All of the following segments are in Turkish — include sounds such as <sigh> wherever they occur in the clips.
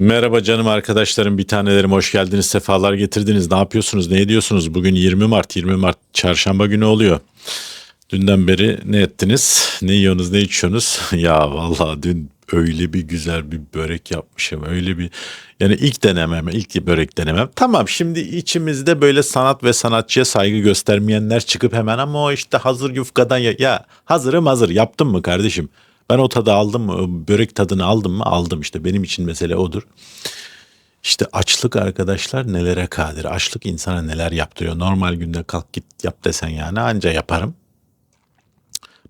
Merhaba canım arkadaşlarım, bir tanelerim hoş geldiniz, sefalar getirdiniz. Ne yapıyorsunuz, ne ediyorsunuz? Bugün 20 Mart, 20 Mart çarşamba günü oluyor. Dünden beri ne ettiniz? Ne yiyorsunuz, ne içiyorsunuz? <laughs> Ya vallahi dün öyle bir güzel bir börek yapmışım. Öyle bir yani ilk denemem, ilk börek denemem. Tamam şimdi içimizde böyle sanat ve sanatçıya saygı göstermeyenler çıkıp hemen ama o işte hazır yufkadan ya, ya hazırım hazır yaptım mı kardeşim? Ben o tadı aldım mı? Börek tadını aldım mı? Aldım işte. Benim için mesele odur. İşte açlık arkadaşlar nelere kadir. Açlık insana neler yaptırıyor. Normal günde kalk git yap desen yani anca yaparım.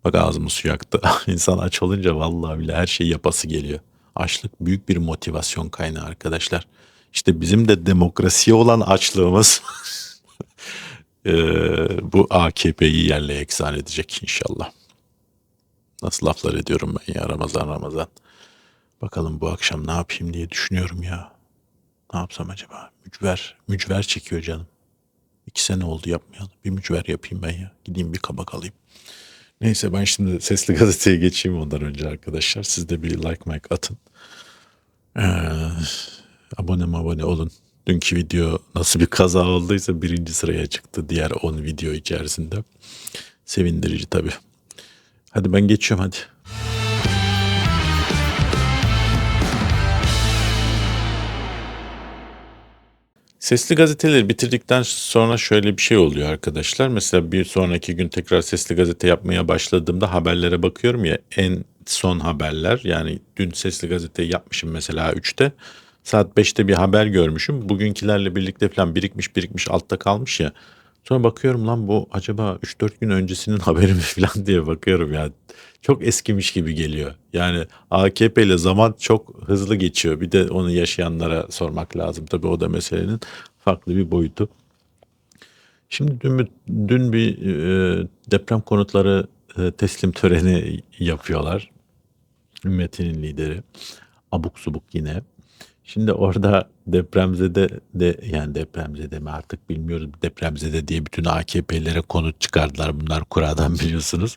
Bak ağzımı su yaktı. <laughs> İnsan aç olunca vallahi bile her şeyi yapası geliyor. Açlık büyük bir motivasyon kaynağı arkadaşlar. İşte bizim de demokrasiye olan açlığımız eee, <laughs> bu AKP'yi yerle eksan edecek inşallah. Nasıl laflar ediyorum ben ya Ramazan Ramazan. Bakalım bu akşam ne yapayım diye düşünüyorum ya. Ne yapsam acaba? Mücver, mücver çekiyor canım. İki sene oldu yapmayalım. Bir mücver yapayım ben ya. Gideyim bir kabak alayım. Neyse ben şimdi sesli gazeteye geçeyim ondan önce arkadaşlar. Siz de bir like like atın. Ee, abone abone olun. Dünkü video nasıl bir kaza olduysa birinci sıraya çıktı diğer 10 video içerisinde. Sevindirici tabii. Hadi ben geçiyorum hadi. Sesli gazeteleri bitirdikten sonra şöyle bir şey oluyor arkadaşlar. Mesela bir sonraki gün tekrar sesli gazete yapmaya başladığımda haberlere bakıyorum ya en son haberler yani dün sesli gazeteyi yapmışım mesela 3'te. Saat 5'te bir haber görmüşüm. Bugünkülerle birlikte falan birikmiş birikmiş altta kalmış ya. Sonra bakıyorum lan bu acaba 3-4 gün öncesinin <laughs> haberi mi falan diye bakıyorum ya. Çok eskimiş gibi geliyor. Yani AKP ile zaman çok hızlı geçiyor. Bir de onu yaşayanlara sormak lazım. Tabii o da meselenin farklı bir boyutu. Şimdi dün, dün bir e, deprem konutları e, teslim töreni yapıyorlar. Ümmetinin lideri. Abuk subuk yine. Şimdi orada depremzede de yani depremzede mi artık bilmiyoruz. Depremzede diye bütün AKP'lere konut çıkardılar. Bunlar kuradan <laughs> biliyorsunuz.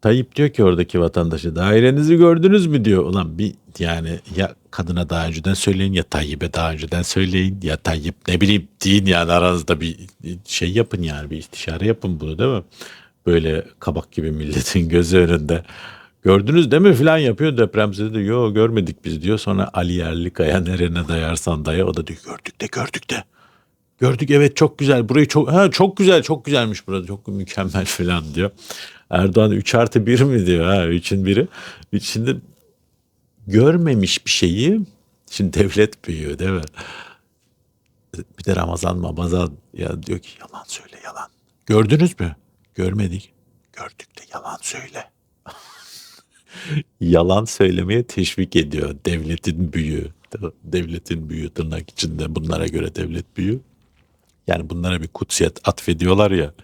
Tayyip diyor ki oradaki vatandaşı dairenizi gördünüz mü diyor. Ulan bir yani ya kadına daha önceden söyleyin ya Tayyip'e daha önceden söyleyin ya Tayyip ne bileyim deyin yani aranızda bir şey yapın yani bir istişare yapın bunu değil mi? Böyle kabak gibi milletin <laughs> gözü önünde. Gördünüz değil mi filan yapıyor depremzede de yo görmedik biz diyor. Sonra Ali Yerlikaya nerene dayarsan daya o da diyor gördük de gördük de. Gördük evet çok güzel burayı çok ha, çok güzel çok güzelmiş burada çok mükemmel <laughs> filan diyor. Erdoğan 3 artı 1 mi diyor ha 3'ün biri. Şimdi görmemiş bir şeyi şimdi devlet büyüyor değil mi? Bir de Ramazan Ramazan ya diyor ki yalan söyle yalan. Gördünüz mü? Görmedik. Gördük de yalan söyle. Yalan söylemeye teşvik ediyor devletin büyüğü. Devletin büyüğü tırnak içinde bunlara göre devlet büyüğü. Yani bunlara bir kutsiyet atfediyorlar ya.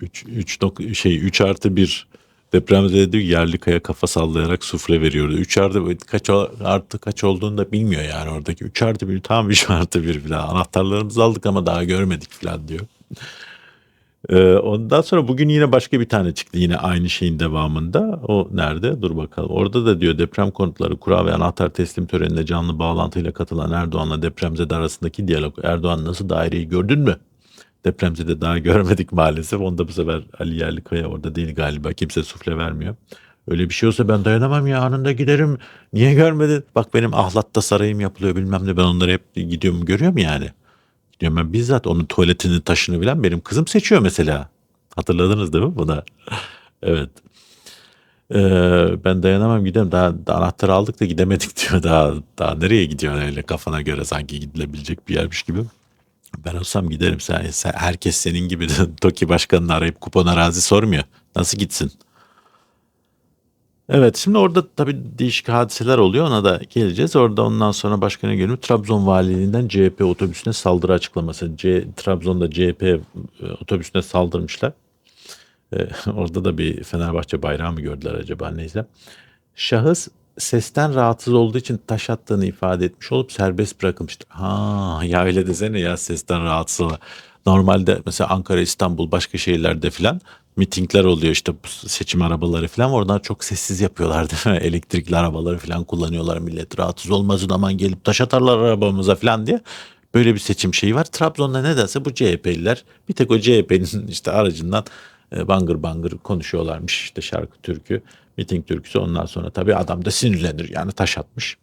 3 3 şey 3 artı 1 depremde diyor yerli kaya kafa sallayarak sufle veriyordu. 3 artı kaç artı kaç olduğunu da bilmiyor yani oradaki. 3 artı 1 tam 3 artı 1 falan. Anahtarlarımızı aldık ama daha görmedik falan diyor. Ee, ondan sonra bugün yine başka bir tane çıktı yine aynı şeyin devamında. O nerede? Dur bakalım. Orada da diyor deprem konutları kura ve anahtar teslim törenine canlı bağlantıyla katılan Erdoğan'la depremzede arasındaki diyalog. Erdoğan nasıl daireyi gördün mü? Depremzede daha <laughs> görmedik maalesef. Onda bu sefer Ali Yerlikaya orada değil galiba. Kimse sufle vermiyor. Öyle bir şey olsa ben dayanamam ya anında giderim. Niye görmedin? Bak benim ahlatta sarayım yapılıyor bilmem ne ben onları hep gidiyorum görüyorum yani. Gidiyorum ben bizzat onun tuvaletini taşını bilen benim kızım seçiyor mesela. Hatırladınız değil mi buna? <laughs> evet. Ee, ben dayanamam gidelim daha, daha anahtarı aldık da gidemedik <laughs> diyor daha daha nereye gidiyorsun öyle kafana göre sanki gidilebilecek bir yermiş gibi. Ben olsam giderim. Sen, sen herkes senin gibi <laughs> TOKİ başkanını arayıp kupon arazi sormuyor. Nasıl gitsin? Evet şimdi orada tabii değişik hadiseler oluyor ona da geleceğiz. Orada ondan sonra başkanı geliyor. Trabzon valiliğinden CHP otobüsüne saldırı açıklaması. C, Trabzon'da CHP e, otobüsüne saldırmışlar. Ee, <laughs> orada da bir Fenerbahçe bayrağı mı gördüler acaba neyse. Şahıs sesten rahatsız olduğu için taş attığını ifade etmiş olup serbest bırakılmıştır. Ha ya öyle desene ya sesten rahatsız olan. Normalde mesela Ankara, İstanbul, başka şehirlerde filan mitingler oluyor işte seçim arabaları filan oradan çok sessiz yapıyorlar değil mi? <laughs> Elektrikli arabaları filan kullanıyorlar millet rahatsız olmasın aman gelip taş atarlar arabamıza filan diye. Böyle bir seçim şeyi var. Trabzon'da nedense bu CHP'liler bir tek o CHP'nin <laughs> işte aracından e, bangır bangır konuşuyorlarmış işte şarkı türkü, miting türküsü ondan sonra tabii adam da sinirlenir yani taş atmış.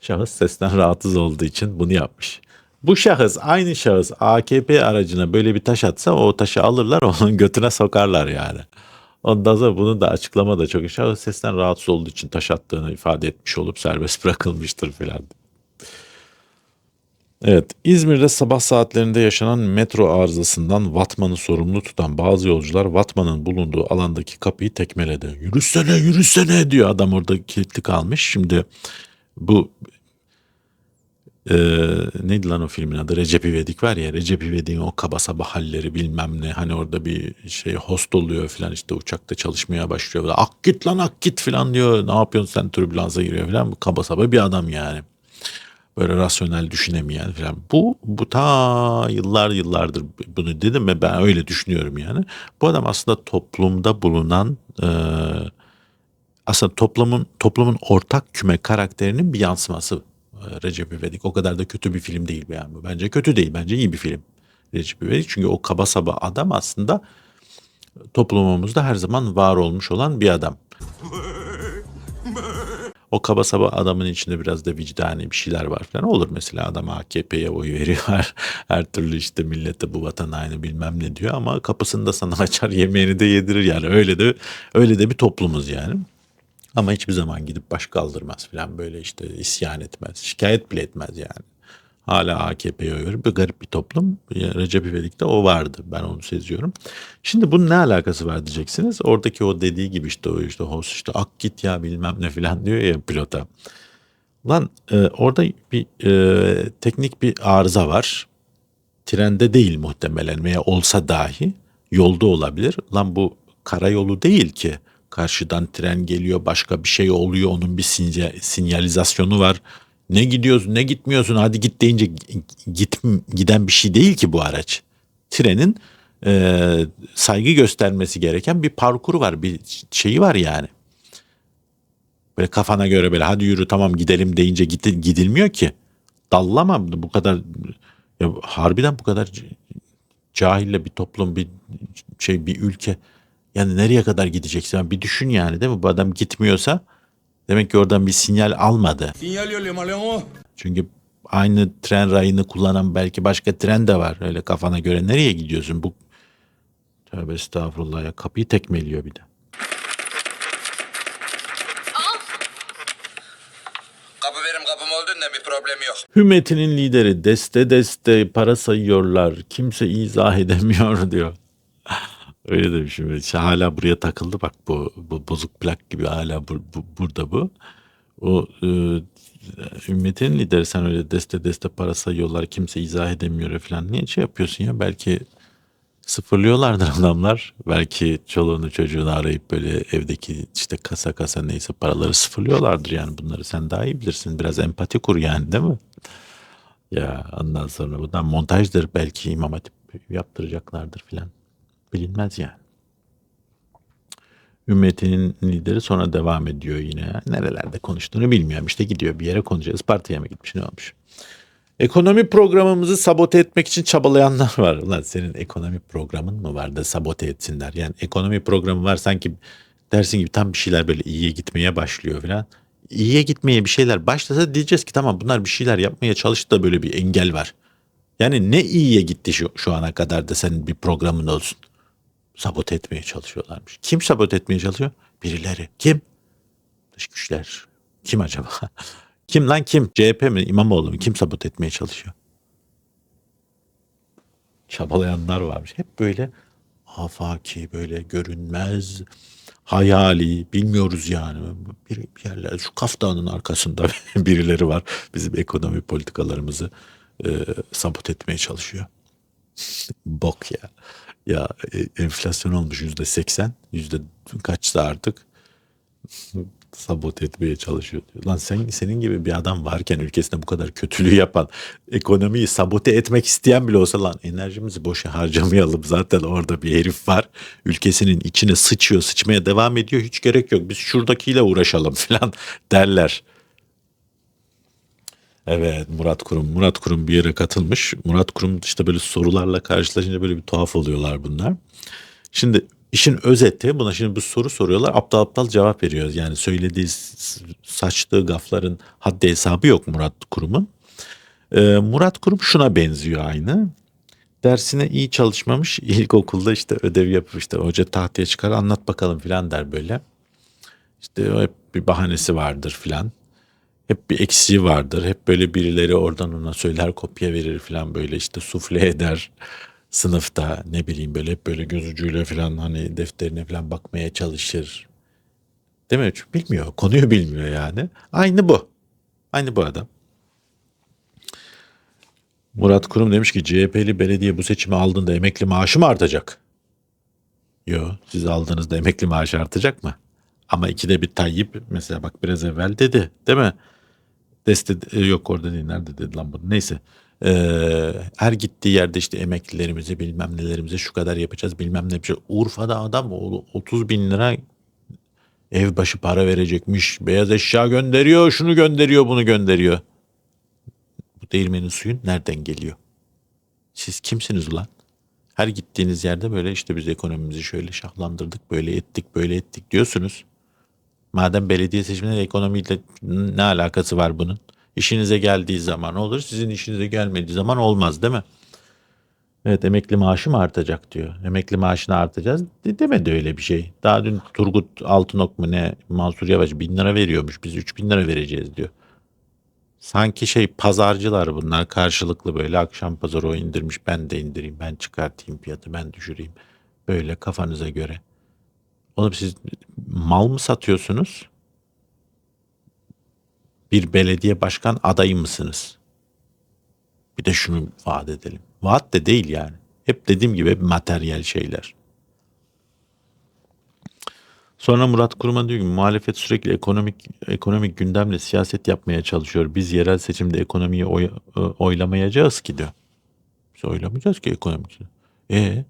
Şahıs sesten <laughs> rahatsız olduğu için bunu yapmış. Bu şahıs aynı şahıs AKP aracına böyle bir taş atsa o taşı alırlar <laughs> onun götüne sokarlar yani. Ondan sonra bunun da açıklama da çok şahıs sesten rahatsız olduğu için taş attığını ifade etmiş olup serbest <laughs> bırakılmıştır filan. Evet, İzmir'de sabah saatlerinde yaşanan metro arızasından Vatman'ı sorumlu tutan bazı yolcular Vatman'ın bulunduğu alandaki kapıyı tekmeledi. Yürüsene, yürüsene diyor adam orada kilitli kalmış. Şimdi bu e, neydi lan o filmin adı? Recep İvedik var ya Recep İvedik'in o kaba saba halleri bilmem ne. Hani orada bir şey host oluyor falan işte uçakta çalışmaya başlıyor. Böyle, ak git lan ak git falan diyor. Ne yapıyorsun sen türbülansa giriyor falan. Bu kaba saba bir adam yani böyle rasyonel düşünemeyen falan. Bu bu ta yıllar yıllardır bunu dedim ve ben öyle düşünüyorum yani. Bu adam aslında toplumda bulunan e, aslında toplumun toplumun ortak küme karakterinin bir yansıması Recep İvedik. O kadar da kötü bir film değil yani. Bence kötü değil. Bence iyi bir film. Recep İvedik. Çünkü o kaba saba adam aslında toplumumuzda her zaman var olmuş olan bir adam. O kaba saba adamın içinde biraz da vicdani bir şeyler var falan olur mesela adam AKP'ye oy veriyor <laughs> her türlü işte millete bu vatan aynı bilmem ne diyor ama kapısında sana <laughs> açar yemeğini de yedirir yani öyle de öyle de bir toplumuz yani. Ama hiçbir zaman gidip baş kaldırmaz falan böyle işte isyan etmez şikayet bile etmez yani. Hala AKP'ye oy. Bir garip bir toplum. Recep İvedik'te o vardı. Ben onu seziyorum. Şimdi bunun ne alakası var diyeceksiniz. Oradaki o dediği gibi işte o işte host işte ak git ya bilmem ne filan diyor ya pilota. Lan e, orada bir e, teknik bir arıza var. Trende değil muhtemelen veya olsa dahi yolda olabilir. Lan bu karayolu değil ki. Karşıdan tren geliyor başka bir şey oluyor onun bir sinyalizasyonu var ne gidiyorsun ne gitmiyorsun hadi git deyince git, giden bir şey değil ki bu araç. Trenin e, saygı göstermesi gereken bir parkuru var bir şeyi var yani. Böyle kafana göre böyle hadi yürü tamam gidelim deyince gidilmiyor ki. Dallama bu kadar ya harbiden bu kadar cahille bir toplum bir şey bir ülke yani nereye kadar gideceksin bir düşün yani değil mi bu adam gitmiyorsa Demek ki oradan bir sinyal almadı. Sinyal yolluyorum Çünkü aynı tren rayını kullanan belki başka tren de var. Öyle kafana göre nereye gidiyorsun? Bu Tövbe estağfurullah ya kapıyı tekmeliyor bir de. Kapı benim kapım olduğundan bir problem yok. Hümetinin lideri deste deste para sayıyorlar. Kimse izah edemiyor <laughs> diyor. Öyle demişim. İşte hala buraya takıldı bak bu, bu bozuk plak gibi hala bu, bu, burada bu. O e, ümmetin lideri sen öyle deste deste para sayıyorlar kimse izah edemiyor falan. Niye şey yapıyorsun ya belki sıfırlıyorlardır <laughs> adamlar. Belki çoluğunu çocuğunu arayıp böyle evdeki işte kasa kasa neyse paraları sıfırlıyorlardır yani bunları sen daha iyi bilirsin. Biraz empati kur yani değil mi? Ya ondan sonra bundan montajdır belki imam hatip yaptıracaklardır filan bilinmez yani. Ümmetinin lideri sonra devam ediyor yine. Nerelerde konuştuğunu bilmiyorum. İşte gidiyor bir yere konuşacağız. Partiye mi gitmiş ne olmuş? Ekonomi programımızı sabote etmek için çabalayanlar var. Ulan senin ekonomi programın mı var da sabote etsinler? Yani ekonomi programı var sanki dersin gibi tam bir şeyler böyle iyiye gitmeye başlıyor falan. İyiye gitmeye bir şeyler başlasa diyeceğiz ki tamam bunlar bir şeyler yapmaya çalıştı da böyle bir engel var. Yani ne iyiye gitti şu, şu ana kadar da senin bir programın olsun sabote etmeye çalışıyorlarmış. Kim sabote etmeye çalışıyor? Birileri. Kim? Dış güçler. Kim acaba? <laughs> kim lan kim? CHP mi? İmamoğlu mu? Kim sabote etmeye çalışıyor? Çabalayanlar varmış. Hep böyle afaki, böyle görünmez, hayali, bilmiyoruz yani. Bir, bir yerler, şu kaftanın arkasında <laughs> birileri var. Bizim ekonomi politikalarımızı e, sabote etmeye çalışıyor. <laughs> Bok ya. Ya e, enflasyon olmuş yüzde seksen, yüzde kaçsa artık sabote etmeye çalışıyor diyor. Lan sen senin gibi bir adam varken ülkesinde bu kadar kötülüğü yapan, ekonomiyi sabote etmek isteyen bile olsa lan enerjimizi boşa harcamayalım. Zaten orada bir herif var. Ülkesinin içine sıçıyor, sıçmaya devam ediyor. Hiç gerek yok. Biz şuradakiyle uğraşalım <laughs> falan derler. Evet Murat Kurum. Murat Kurum bir yere katılmış. Murat Kurum işte böyle sorularla karşılaşınca böyle bir tuhaf oluyorlar bunlar. Şimdi işin özeti buna şimdi bu soru soruyorlar aptal aptal cevap veriyor. Yani söylediği saçtığı gafların haddi hesabı yok Murat Kurum'un. Ee, Murat Kurum şuna benziyor aynı. Dersine iyi çalışmamış ilkokulda işte ödev yapıp işte hoca tahtaya çıkar anlat bakalım filan der böyle. İşte hep bir bahanesi vardır filan. Hep bir eksiği vardır. Hep böyle birileri oradan ona söyler kopya verir falan böyle işte sufle eder sınıfta ne bileyim böyle hep böyle göz ucuyla falan hani defterine falan bakmaya çalışır. Değil mi? Çünkü bilmiyor. Konuyu bilmiyor yani. Aynı bu. Aynı bu adam. Murat Kurum demiş ki CHP'li belediye bu seçimi aldığında emekli maaşı mı artacak? Yo siz aldığınızda emekli maaşı artacak mı? Ama ikide bir Tayyip mesela bak biraz evvel dedi değil mi? Deste e, yok orada değil nerede dedi lan bunu neyse. Ee, her gittiği yerde işte emeklilerimize bilmem nelerimize şu kadar yapacağız bilmem ne yapacağız. Urfa'da adam o- 30 bin lira ev başı para verecekmiş. Beyaz eşya gönderiyor şunu gönderiyor bunu gönderiyor. Bu değirmenin suyun nereden geliyor? Siz kimsiniz ulan? Her gittiğiniz yerde böyle işte biz ekonomimizi şöyle şahlandırdık, böyle ettik, böyle ettik diyorsunuz. Madem belediye seçimleri ekonomiyle ne alakası var bunun? İşinize geldiği zaman olur, sizin işinize gelmediği zaman olmaz değil mi? Evet emekli maaşı mı artacak diyor. Emekli maaşını artacağız. De, demedi öyle bir şey. Daha dün Turgut Altınok mu ne Mansur Yavaş bin lira veriyormuş. Biz üç bin lira vereceğiz diyor. Sanki şey pazarcılar bunlar karşılıklı böyle akşam pazarı o indirmiş ben de indireyim ben çıkartayım fiyatı ben düşüreyim. Böyle kafanıza göre. Oğlum siz mal mı satıyorsunuz? Bir belediye başkan adayı mısınız? Bir de şunu vaat edelim. Vaat de değil yani. Hep dediğim gibi hep materyal şeyler. Sonra Murat Kurum'a diyor ki muhalefet sürekli ekonomik ekonomik gündemle siyaset yapmaya çalışıyor. Biz yerel seçimde ekonomiyi oy- e, oylamayacağız ki diyor. Biz oylamayacağız ki ekonomik. E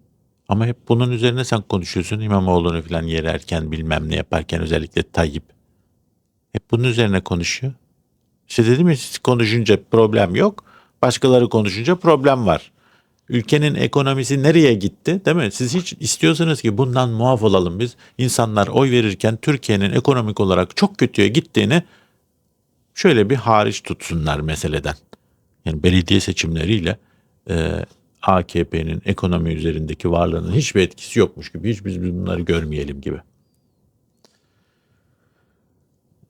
ama hep bunun üzerine sen konuşuyorsun. İmamoğlu'nu falan yererken bilmem ne yaparken özellikle Tayyip. Hep bunun üzerine konuşuyor. İşte dedim ya siz konuşunca problem yok. Başkaları konuşunca problem var. Ülkenin ekonomisi nereye gitti değil mi? Siz hiç istiyorsanız ki bundan muaf olalım biz. İnsanlar oy verirken Türkiye'nin ekonomik olarak çok kötüye gittiğini şöyle bir hariç tutsunlar meseleden. Yani belediye seçimleriyle e, AKP'nin ekonomi üzerindeki varlığının hiçbir etkisi yokmuş gibi. Hiç biz bunları görmeyelim gibi.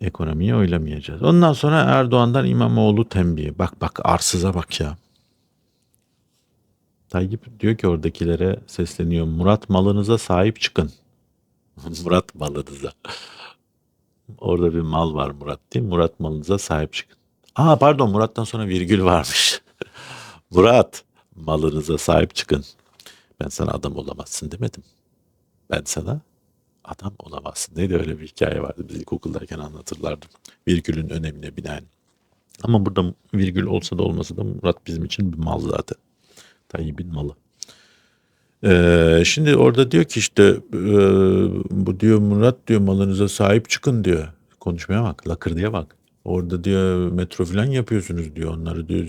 Ekonomiyi oylamayacağız. Ondan sonra Erdoğan'dan İmamoğlu tembihi. Bak bak arsıza bak ya. Tayyip diyor ki oradakilere sesleniyor. Murat malınıza sahip çıkın. <laughs> Murat malınıza. Orada bir mal var Murat değil? Murat malınıza sahip çıkın. Aa pardon Murat'tan sonra virgül varmış. <laughs> Murat malınıza sahip çıkın. Ben sana adam olamazsın demedim. Ben sana adam olamazsın. Neydi öyle bir hikaye vardı biz ilkokuldayken anlatırlardı. Virgülün önemine binaen. Ama burada virgül olsa da olmasa da Murat bizim için bir mal zaten. Tayyip'in malı. Ee, şimdi orada diyor ki işte e, bu diyor Murat diyor malınıza sahip çıkın diyor. Konuşmaya bak lakırdıya bak. Orada diyor metro falan yapıyorsunuz diyor onları diyor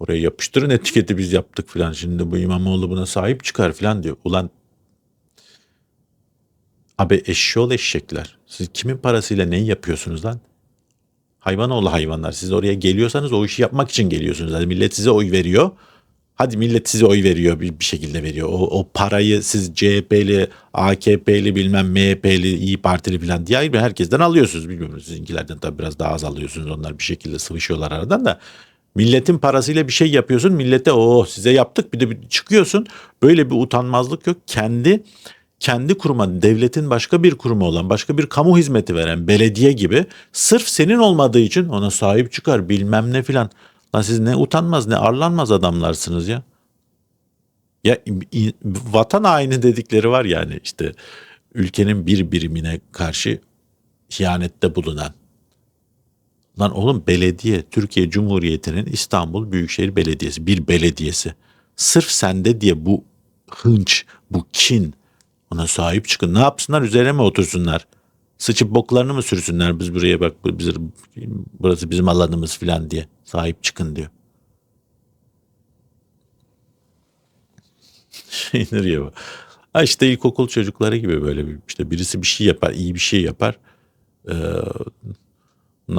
oraya yapıştırın etiketi biz yaptık falan. Şimdi bu İmamoğlu buna sahip çıkar falan diyor. Ulan abi eşşoğlu eşekler. Siz kimin parasıyla neyi yapıyorsunuz lan? Hayvanoğlu hayvanlar. Siz oraya geliyorsanız o işi yapmak için geliyorsunuz. Yani millet size oy veriyor. Hadi millet size oy veriyor bir, bir şekilde veriyor. O, o parayı siz CHP'li, AKP'li bilmem MHP'li, İyi Partili falan diye bir herkesten alıyorsunuz. Bilmiyorum sizinkilerden tabii biraz daha az alıyorsunuz. Onlar bir şekilde sıvışıyorlar aradan da. Milletin parasıyla bir şey yapıyorsun. Millete o size yaptık bir de bir çıkıyorsun. Böyle bir utanmazlık yok. Kendi kendi kuruma, devletin başka bir kurumu olan, başka bir kamu hizmeti veren belediye gibi sırf senin olmadığı için ona sahip çıkar bilmem ne filan. Lan siz ne utanmaz ne arlanmaz adamlarsınız ya. Ya vatan haini dedikleri var yani işte ülkenin bir birimine karşı ihanette bulunan. Lan oğlum belediye Türkiye Cumhuriyeti'nin İstanbul Büyükşehir Belediyesi bir belediyesi. Sırf sende diye bu hınç, bu kin ona sahip çıkın. Ne yapsınlar üzerine mi otursunlar? Sıçıp boklarını mı sürsünler biz buraya bak biz, burası bizim alanımız filan diye sahip çıkın diyor. Şeydir ya bu. Ha işte ilkokul çocukları gibi böyle işte birisi bir şey yapar, iyi bir şey yapar. Ee,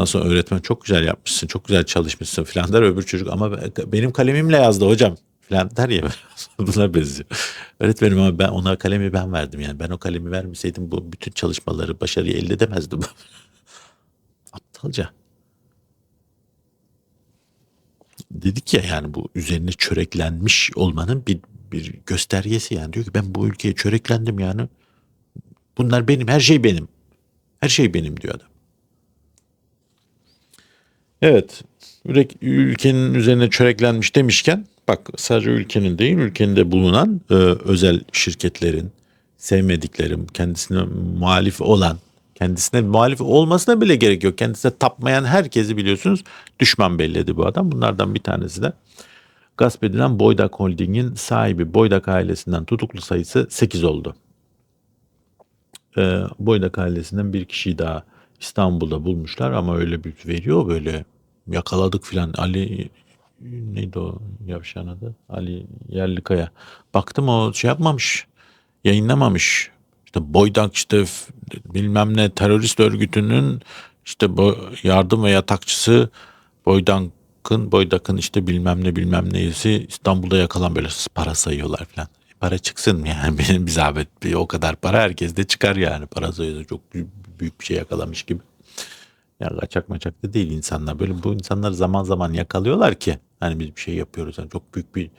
sonra öğretmen çok güzel yapmışsın, çok güzel çalışmışsın filan der öbür çocuk ama be- benim kalemimle yazdı hocam filan der ya <laughs> buna benziyor. Öğretmenim ama ben ona kalemi ben verdim yani ben o kalemi vermeseydim bu bütün çalışmaları başarıyı elde edemezdim. <laughs> Aptalca. Dedik ya yani bu üzerine çöreklenmiş olmanın bir bir göstergesi yani diyor ki ben bu ülkeye çöreklendim yani. Bunlar benim, her şey benim. Her şey benim diyor adam. Evet, ülkenin üzerine çöreklenmiş demişken bak sadece ülkenin değil ülkenin bulunan e, özel şirketlerin sevmediklerim kendisine muhalif olan kendisine muhalif olmasına bile gerek yok. Kendisine tapmayan herkesi biliyorsunuz düşman belledi bu adam. Bunlardan bir tanesi de gasp edilen Boydak Holding'in sahibi Boydak ailesinden tutuklu sayısı 8 oldu. Ee, Boydak ailesinden bir kişiyi daha İstanbul'da bulmuşlar ama öyle bir veriyor böyle yakaladık filan. Ali neydi o yavşan adı? Ali Yerlikaya. Baktım o şey yapmamış yayınlamamış. İşte Boydak işte bilmem ne terörist örgütünün işte bu yardım ve yatakçısı Boydak'ın Boydak'ın işte bilmem ne bilmem neyisi İstanbul'da yakalan böyle para sayıyorlar falan. E, Para çıksın yani benim <laughs> bir zahmet o kadar para herkes de çıkar yani. Para sayıyorsa çok büyük bir şey yakalamış gibi. Ya kaçak maçak da değil insanlar. Böyle bu insanları zaman zaman yakalıyorlar ki hani biz bir şey yapıyoruz. Yani çok büyük bir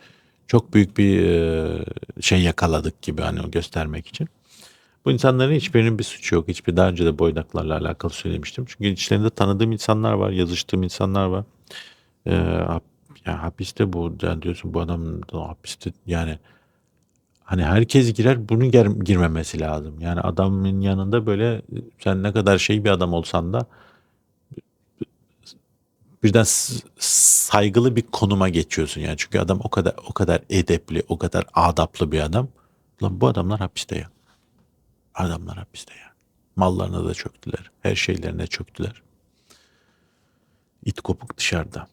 çok büyük bir e, şey yakaladık gibi hani o göstermek için. Bu insanların hiçbirinin bir suçu yok. Hiçbir daha önce de boydaklarla alakalı söylemiştim. Çünkü içlerinde tanıdığım insanlar var, yazıştığım insanlar var. Ee, hap- hapiste bu yani diyorsun bu adam da hapiste yani hani herkes girer bunun gir- girmemesi lazım. Yani adamın yanında böyle sen ne kadar şey bir adam olsan da birden saygılı bir konuma geçiyorsun yani. Çünkü adam o kadar o kadar edepli, o kadar adaplı bir adam. Lan bu adamlar hapiste ya. Adamlar hapiste ya. Mallarına da çöktüler. Her şeylerine çöktüler. İt kopuk dışarıda.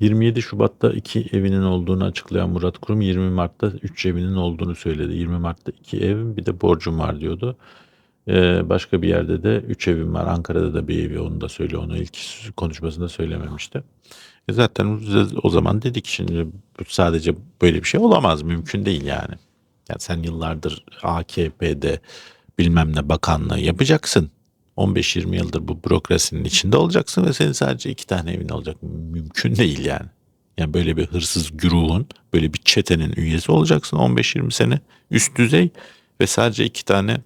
27 Şubat'ta iki evinin olduğunu açıklayan Murat Kurum 20 Mart'ta 3 evinin olduğunu söyledi. 20 Mart'ta iki evim bir de borcum var diyordu. Ee, başka bir yerde de 3 evim var. Ankara'da da bir evi onu da söylüyor. Onu ilk konuşmasında söylememişti. E zaten o zaman dedik şimdi bu sadece böyle bir şey olamaz. Mümkün değil yani. Yani sen yıllardır AKP'de bilmem ne bakanlığı yapacaksın. 15-20 yıldır bu bürokrasinin içinde olacaksın ve senin sadece iki tane evin olacak. Mümkün değil yani. Yani böyle bir hırsız güruhun, böyle bir çetenin üyesi olacaksın 15-20 sene üst düzey ve sadece iki tane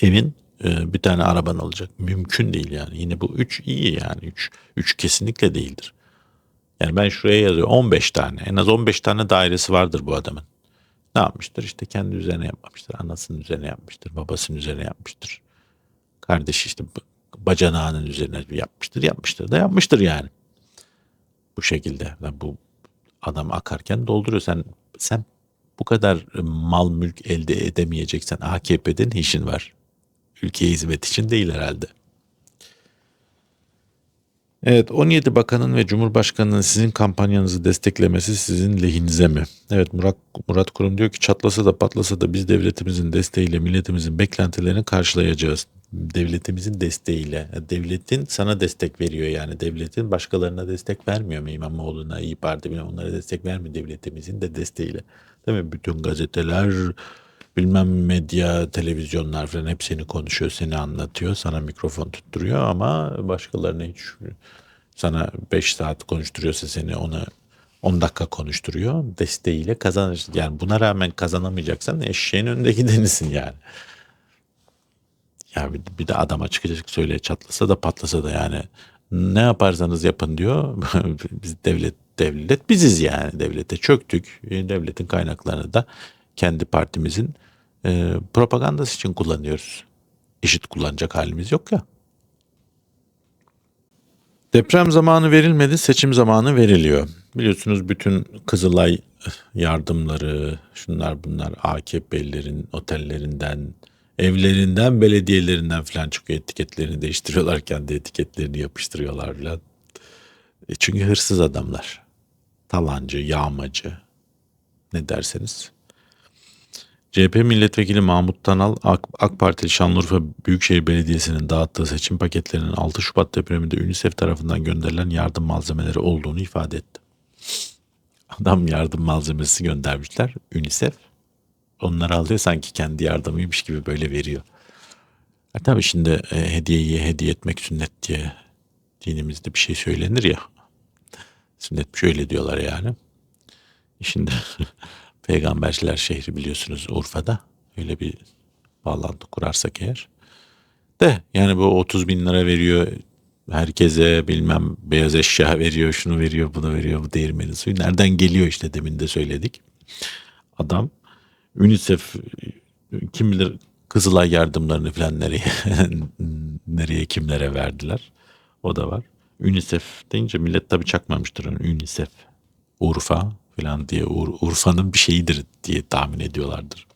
evin e, bir tane araban olacak. Mümkün değil yani. Yine bu üç iyi yani. Üç, üç kesinlikle değildir. Yani ben şuraya yazıyorum 15 tane. En az 15 tane dairesi vardır bu adamın. Ne yapmıştır? İşte kendi üzerine yapmamıştır. Anasının üzerine yapmıştır. Babasının üzerine yapmıştır. Kardeşi işte bacanağının üzerine yapmıştır. Yapmıştır da yapmıştır yani. Bu şekilde. Lan bu adam akarken dolduruyor. Sen sen bu kadar mal mülk elde edemeyeceksen AKP'de ne işin var? Ülkeye hizmet için değil herhalde. Evet 17 bakanın ve Cumhurbaşkanı'nın sizin kampanyanızı desteklemesi sizin lehinize mi? Evet Murat, Murat Kurum diyor ki çatlasa da patlasa da biz devletimizin desteğiyle milletimizin beklentilerini karşılayacağız. Devletimizin desteğiyle. Devletin sana destek veriyor yani. Devletin başkalarına destek vermiyor mu? İmamoğlu'na, İYİ Parti bilmem onlara destek vermiyor devletimizin de desteğiyle. Değil mi? Bütün gazeteler, bilmem medya, televizyonlar falan hep seni konuşuyor, seni anlatıyor, sana mikrofon tutturuyor ama başkalarına hiç sana 5 saat konuşturuyorsa seni ona 10 dakika konuşturuyor. Desteğiyle kazanırsın. Yani buna rağmen kazanamayacaksan eşeğin önünde gidenisin yani. Ya bir, bir de adama çıkacak söyle çatlasa da patlasa da yani ne yaparsanız yapın diyor. <laughs> Biz devlet devlet biziz yani devlete çöktük. E, Devletin kaynaklarını da kendi partimizin e, propagandası için kullanıyoruz. Eşit kullanacak halimiz yok ya. Deprem zamanı verilmedi, seçim zamanı veriliyor. Biliyorsunuz bütün Kızılay yardımları, şunlar bunlar AKP'lilerin otellerinden, evlerinden, belediyelerinden falan çıkıyor. Etiketlerini değiştiriyorlar, kendi etiketlerini yapıştırıyorlar falan. E çünkü hırsız adamlar. Talancı, yağmacı, ne derseniz. CHP milletvekili Mahmut Tanal AK, AK Partili Şanlıurfa Büyükşehir Belediyesi'nin dağıttığı seçim paketlerinin 6 Şubat depreminde UNICEF tarafından gönderilen yardım malzemeleri olduğunu ifade etti. Adam yardım malzemesi göndermişler UNICEF. Onları alıyor sanki kendi yardımıymış gibi böyle veriyor. E tabii şimdi e, hediyeyi hediye etmek sünnet diye dinimizde bir şey söylenir ya. Sünnet şöyle diyorlar yani. Şimdi <laughs> Peygamberler şehri biliyorsunuz Urfa'da. Öyle bir bağlantı kurarsak eğer. De yani bu 30 bin lira veriyor herkese bilmem beyaz eşya veriyor şunu veriyor bunu veriyor bu değirmeni suyu. Nereden geliyor işte demin de söyledik. Adam UNICEF kim bilir Kızılay yardımlarını falan nereye <laughs> nereye kimlere verdiler. O da var. UNICEF deyince millet tabii çakmamıştır. UNICEF Urfa falan diye Ur- Urfa'nın bir şeyidir diye tahmin ediyorlardır.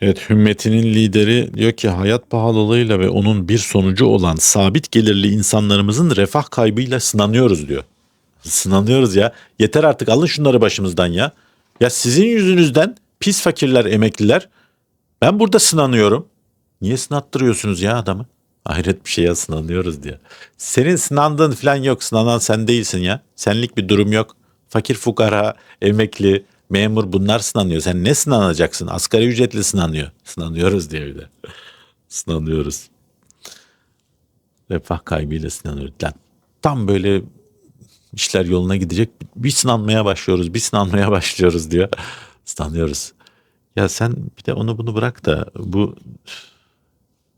Evet Hümmetinin lideri diyor ki hayat pahalılığıyla ve onun bir sonucu olan sabit gelirli insanlarımızın refah kaybıyla sınanıyoruz diyor. Sınanıyoruz ya. Yeter artık alın şunları başımızdan ya. Ya sizin yüzünüzden pis fakirler, emekliler ben burada sınanıyorum. Niye sınattırıyorsunuz ya adamı? Hayret bir şeye sınanıyoruz diyor. Senin sınandığın falan yok. Sınanan sen değilsin ya. Senlik bir durum yok. Fakir fukara, emekli, memur bunlar sınanıyor. Sen ne sınanacaksın? Asgari ücretli sınanıyor. Sınanıyoruz diyor bir de. Sınanıyoruz. Refah kaybıyla sınanıyoruz. Lan tam böyle işler yoluna gidecek. Bir sınanmaya başlıyoruz, bir sınanmaya başlıyoruz diyor. Sınanıyoruz. Ya sen bir de onu bunu bırak da bu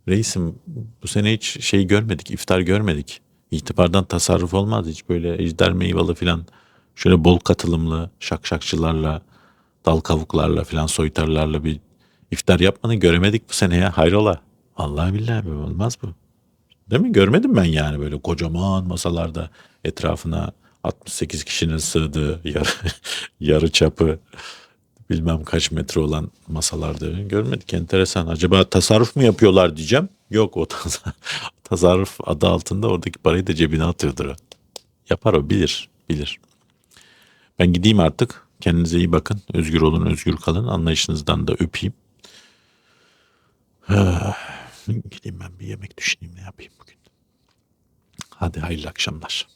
reisim bu sene hiç şey görmedik, iftar görmedik. İtibardan tasarruf olmaz hiç böyle ejder meyvalı filan şöyle bol katılımlı şakşakçılarla, dal kavuklarla filan soytarlarla bir iftar yapmanı göremedik bu sene ya. Hayrola? Allah billahi olmaz bu. Değil mi? Görmedim ben yani böyle kocaman masalarda etrafına 68 kişinin sığdığı yarı, <laughs> yarı çapı bilmem kaç metre olan masalarda görmedik. Enteresan. Acaba tasarruf mu yapıyorlar diyeceğim. Yok o tas- <laughs> tasarruf adı altında oradaki parayı da cebine atıyordur. Yapar o bilir bilir. Ben gideyim artık. Kendinize iyi bakın. Özgür olun, özgür kalın. Anlayışınızdan da öpeyim. <sighs> Gideyim ben bir yemek düşüneyim ne yapayım bugün. Hadi hayırlı akşamlar.